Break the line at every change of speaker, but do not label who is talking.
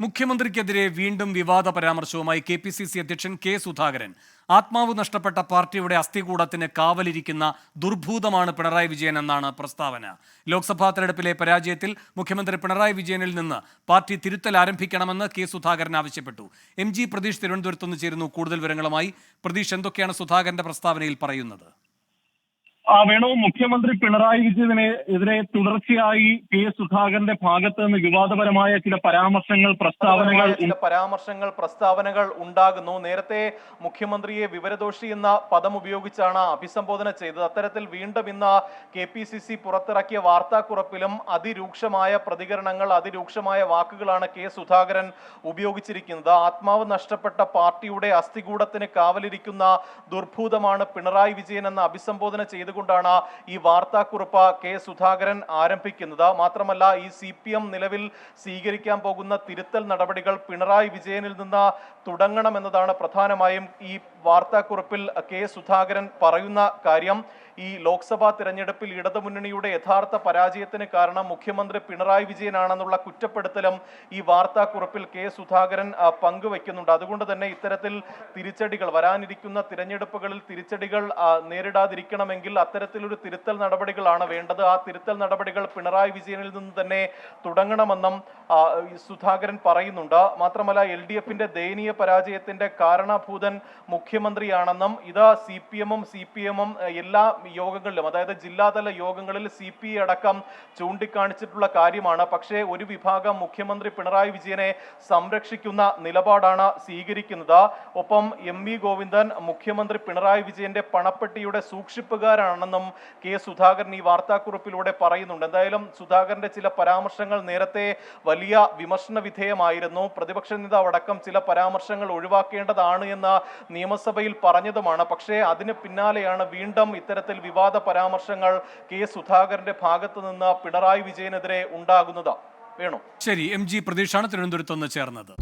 മുഖ്യമന്ത്രിക്കെതിരെ വീണ്ടും വിവാദ പരാമർശവുമായി കെ പി സി സി അധ്യക്ഷൻ കെ സുധാകരൻ. ആത്മാവ് നഷ്ടപ്പെട്ട പാർട്ടിയുടെ അസ്ഥികൂടത്തിന് കാവലിരിക്കുന്ന ദുർഭൂതമാണ് പിണറായി വിജയൻ എന്നാണ് പ്രസ്താവന. ലോക്സഭാ തെരഞ്ഞെടുപ്പിലെ പരാജയത്തിൽ മുഖ്യമന്ത്രി പിണറായി വിജയനിൽ നിന്ന് പാർട്ടി തിരുത്തൽ ആരംഭിക്കണമെന്ന് കെ സുധാകരൻ ആവശ്യപ്പെട്ടു. എം ജി പ്രതീഷ് തിരുവനന്തപുരത്ത് നിന്ന് ചേരുന്നു കൂടുതൽ വിവരങ്ങളുമായി. പ്രതീഷ് എന്തൊക്കെയാണ് സുധാകരന്റെ പ്രസ്താവനയിൽ പറയുന്നത്?
വേണു മുഖ്യമന്ത്രി പിണറായി വിജയനെ എതിരെ തുടർച്ചയായി കെ സുധാകരന്റെ ഭാഗത്ത് നിന്ന് വിവാദപരമായ ചില പരാമർശങ്ങൾ പ്രസ്താവനകൾ
ചില പരാമർശങ്ങൾ പ്രസ്താവനകൾ ഉണ്ടാകുന്നു. നേരത്തെ മുഖ്യമന്ത്രിയെ വിവരദോഷി എന്ന പദം ഉപയോഗിച്ചാണ് അഭിസംബോധന ചെയ്തത്. അത്തരത്തിൽ വീണ്ടും ഇന്ന് കെ പി സി സി പുറത്തിറക്കിയ വാർത്താക്കുറിപ്പിലും അതിരൂക്ഷമായ പ്രതികരണങ്ങൾ അതിരൂക്ഷമായ വാക്കുകളാണ് കെ സുധാകരൻ ഉപയോഗിച്ചിരിക്കുന്നത്. ആത്മാവ് നഷ്ടപ്പെട്ട പാർട്ടിയുടെ അസ്ഥികൂടത്തിന് കാവലിരിക്കുന്ന ദുർഭൂതമാണ് പിണറായി വിജയൻ എന്ന അഭിസംബോധന ചെയ്തുകൊണ്ടാണ് ഈ വാർത്താക്കുറിപ്പ് കെ സുധാകരൻ ആരംഭിക്കുന്നത്. മാത്രമല്ല ഈ സി നിലവിൽ സ്വീകരിക്കാൻ പോകുന്ന തിരുത്തൽ നടപടികൾ പിണറായി വിജയനിൽ നിന്ന് തുടങ്ങണമെന്നതാണ് പ്രധാനമായും ഈ വാർത്താക്കുറിപ്പിൽ കെ സുധാകരൻ പറയുന്ന കാര്യം. ഈ ലോക്സഭാ തിരഞ്ഞെടുപ്പിൽ ഇടതുമുന്നണിയുടെ യഥാർത്ഥ പരാജയത്തിന് കാരണം മുഖ്യമന്ത്രി പിണറായി വിജയനാണെന്നുള്ള കുറ്റപ്പെടുത്തലും ഈ വാർത്താക്കുറിപ്പിൽ കെ സുധാകരൻ പങ്കുവയ്ക്കുന്നുണ്ട് അതുകൊണ്ട് തന്നെ ഇത്തരത്തിൽ തിരിച്ചടികൾ വരാനിരിക്കുന്ന തിരഞ്ഞെടുപ്പുകളിൽ തിരിച്ചടികൾ നേരിടാതിരിക്കണമെങ്കിൽ അത്തരത്തിലൊരു തിരുത്തൽ നടപടികളാണ് വേണ്ടത്. ആ തിരുത്തൽ നടപടികൾ പിണറായി വിജയനിൽ നിന്ന് തന്നെ തുടങ്ങണമെന്നും സുധാകരൻ പറയുന്നുണ്ട്. മാത്രമല്ല എൽ ഡി എഫിന്റെ ദയനീയ പരാജയത്തിന്റെ കാരണഭൂതൻ മുഖ്യമന്ത്രിയാണെന്നും ഇത് സി പി എമ്മും സി പി എമ്മും എല്ലാ യോഗങ്ങളിലും അതായത് ജില്ലാതല യോഗങ്ങളിൽ സി പി അടക്കം ചൂണ്ടിക്കാണിച്ചിട്ടുള്ള കാര്യമാണ്. പക്ഷേ ഒരു വിഭാഗം മുഖ്യമന്ത്രി പിണറായി വിജയനെ സംരക്ഷിക്കുന്ന നിലപാടാണ് സ്വീകരിക്കുന്നത്. ഒപ്പം എം വി ഗോവിന്ദൻ മുഖ്യമന്ത്രി പിണറായി വിജയന്റെ പണപ്പെട്ടിയുടെ സൂക്ഷിപ്പുകാരാണെന്നും കെ സുധാകരൻ ഈ വാർത്താക്കുറിപ്പിലൂടെ പറയുന്നുണ്ട്. എന്തായാലും സുധാകരന്റെ ചില പരാമർശങ്ങൾ നേരത്തെ വലിയ വിമർശന വിധേയമായിരുന്നു. പ്രതിപക്ഷ നേതാവ് അടക്കം ചില പരാമർശങ്ങൾ ഒഴിവാക്കേണ്ടതാണ് എന്ന് നിയമസഭയിൽ പറഞ്ഞതുമാണ്. പക്ഷേ അതിന് പിന്നാലെയാണ് വീണ്ടും ഇത്തരത്തിൽ വിവാദ പരാമർശങ്ങൾ കെ സുധാകരന്റെ ഭാഗത്ത് നിന്ന് പിണറായി വിജയനെതിരെ ഉണ്ടാകുന്നത്. വേണോ.
ശരി എം ജി പ്രതീക്ഷാണ് തിരുവനന്തപുരത്ത് നിന്ന് ചേർന്നത്.